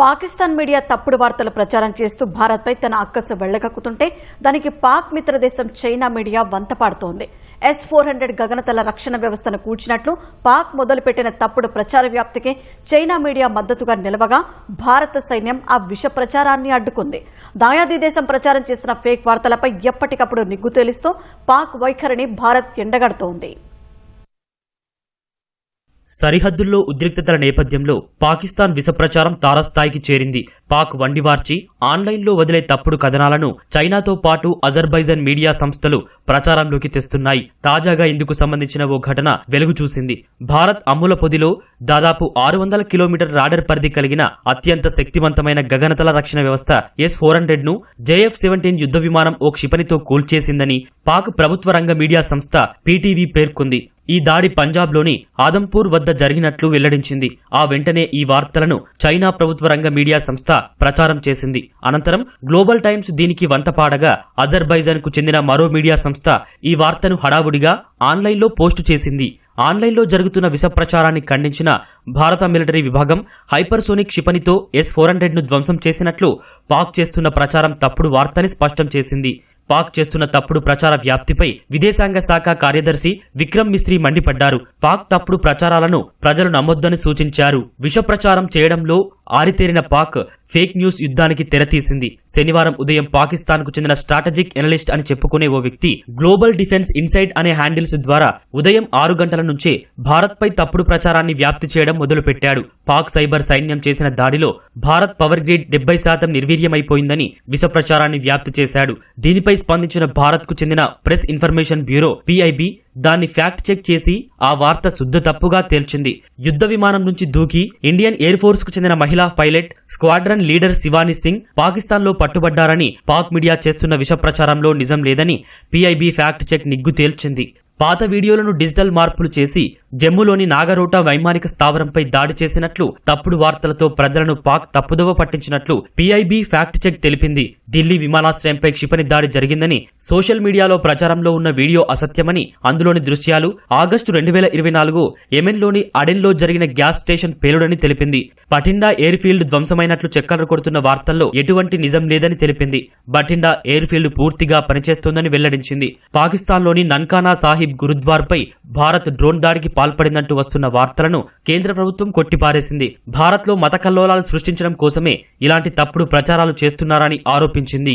Pakistan media తప్పుడు వార్తలు ప్రచారం చేస్తూ భారత్పై తన అక్కసు వెళ్ళగక్కుతుంటే దానికి పాక్ మిత్రదేశం చైనా మీడియా వంతపాడుతోంది. ఎస్ ఫోర్ హండ్రెడ్ గగనతల రక్షణ వ్యవస్థను కూల్చినట్లు పాక్ మొదలుపెట్టిన తప్పుడు ప్రచార వ్యాప్తికి చైనా మీడియా మద్దతుగా నిలవగా భారత సైన్యం ఆ విష ప్రచారాన్ని అడ్డుకుంది. దాయాది దేశం ప్రచారం చేసిన ఫేక్ వార్తలపై ఎప్పటికప్పుడు నిగ్గు తేలిస్తూ పాక్ వైఖరిని భారత్ ఎండగడుతోంది. సరిహద్దుల్లో ఉద్రిక్తతల నేపథ్యంలో పాకిస్తాన్ విషప్రచారం తారస్థాయికి చేరింది. పాక్ వండివార్చి ఆన్లైన్లో వదిలే తప్పుడు కథనాలను చైనాతో పాటు అజర్బైజాన్ మీడియా సంస్థలు ప్రచారంలోకి తెస్తున్నాయి. తాజాగా ఇందుకు సంబంధించిన ఓ ఘటన వెలుగు చూసింది. భారత్ అమ్ముల పొదిలో దాదాపు ఆరు వందల కిలోమీటర్ రాడర్ పరిధి కలిగిన అత్యంత శక్తివంతమైన గగనతల రక్షణ వ్యవస్థ ఎస్ ఫోర్ హండ్రెడ్ను జేఎఫ్ సెవెంటీన్ యుద్ధ విమానం ఓ క్షిపణితో కూల్చేసిందని పాక్ ప్రభుత్వ రంగ మీడియా సంస్థ పీటీవీ పేర్కొంది. ఈ దాడి పంజాబ్లోని ఆదంపూర్ వద్ద జరిగినట్లు వెల్లడించింది. ఆ వెంటనే ఈ వార్తలను చైనా ప్రభుత్వ రంగ మీడియా సంస్థ ప్రచారం చేసింది. అనంతరం గ్లోబల్ టైమ్స్ దీనికి వంతపాడగా అజర్బైజాన్కు చెందిన మరో మీడియా సంస్థ ఈ వార్తను హడావుడిగా ఆన్లైన్లో పోస్టు చేసింది. ఆన్లైన్లో జరుగుతున్న విష ప్రచారాన్ని ఖండించిన భారత మిలిటరీ విభాగం హైపర్సోనిక్ క్షిపణితో ఎస్ ఫోర్ హండ్రెడ్ను ధ్వంసం చేసినట్లు పాక్ చేస్తున్న ప్రచారం తప్పుడు వార్తని స్పష్టం చేసింది. పాక్ చేస్తున్న తప్పుడు ప్రచార వ్యాప్తిపై విదేశాంగ శాఖ కార్యదర్శి విక్రమ్ మిశ్రీ మండిపడ్డారు. పాక్ తప్పుడు ప్రచారాలను ప్రజలు నమ్మొద్దని సూచించారు. విష ప్రచారం చేయడంలో ఆరితేరిన పాక్ ఫేక్ న్యూస్ యుద్ధానికి తెరతీసింది. శనివారం ఉదయం పాకిస్తాన్కు చెందిన స్ట్రాటజిక్ ఎనలిస్ట్ అని చెప్పుకునే ఓ వ్యక్తి గ్లోబల్ డిఫెన్స్ ఇన్సైట్ అనే హ్యాండిల్స్ ద్వారా ఉదయం ఆరు గంటల నుంచే భారత్పై తప్పుడు ప్రచారాన్ని వ్యాప్తి చేయడం మొదలుపెట్టాడు. పాక్ సైబర్ సైన్యం చేసిన దాడిలో భారత్ పవర్ గ్రిడ్ డెబ్బై శాతం నిర్వీర్యమైపోయిందని విష ప్రచారాన్ని వ్యాప్తి చేశాడు. దీనిపై స్పందించిన భారత్కు చెందిన ప్రెస్ ఇన్ఫర్మేషన్ బ్యూరో పిఐబి దాన్ని ఫ్యాక్ట్ చెక్ చేసి ఆ వార్త శుద్ధ తప్పుగా తేల్చింది. యుద్ధ విమానం నుంచి దూకి ఇండియన్ ఎయిర్ ఫోర్స్కు చెందిన మహిళా pilot squadron leader Shivani Singh పాకిస్తాన్లో పట్టుబడ్డారని పాక్ మీడియా చేస్తున్న విష ప్రచారంలో నిజం లేదని పిఐబి ఫ్యాక్ట్ చెక్ నిగ్గు తేల్చింది. పాత వీడియోలను డిజిటల్ మార్పులు చేసి జమ్మూలోని నాగరోటా వైమానిక స్థావరంపై దాడి చేసినట్లు తప్పుడు వార్తలతో ప్రజలను పాక్ తప్పుదోవ పట్టించినట్లు పిఐబి ఫ్యాక్ట్ చెక్ తెలిపింది. ఢిల్లీ విమానాశ్రయంపై క్షిపణి దాడి జరిగిందని సోషల్ మీడియాలో ప్రచారంలో ఉన్న వీడియో అసత్యమని అందులోని దృశ్యాలు ఆగస్టు రెండు వేల ఇరవై నాలుగు యెమెన్లోని అడెన్లో జరిగిన గ్యాస్ స్టేషన్ పేలుడని తెలిపింది. బఠిండా ఎయిర్ ఫీల్డ్ ధ్వంసమైనట్లు చెక్కలు కొడుతున్న వార్తల్లో ఎటువంటి నిజం లేదని తెలిపింది. బఠిండా ఎయిర్ ఫీల్డ్ పూర్తిగా పనిచేస్తోందని వెల్లడించింది. పాకిస్తాన్లోని నన్కానా సాహిబ్ సాహిబ్ గురుద్వార్పై భారత్ డ్రోన్ దాడికి పాల్పడిందంటూ వస్తున్న వార్తలను కేంద్ర ప్రభుత్వం కొట్టిపారేసింది. భారత్లో మత కల్లోలాలు సృష్టించడం కోసమే ఇలాంటి తప్పుడు ప్రచారాలు చేస్తున్నారని ఆరోపించింది.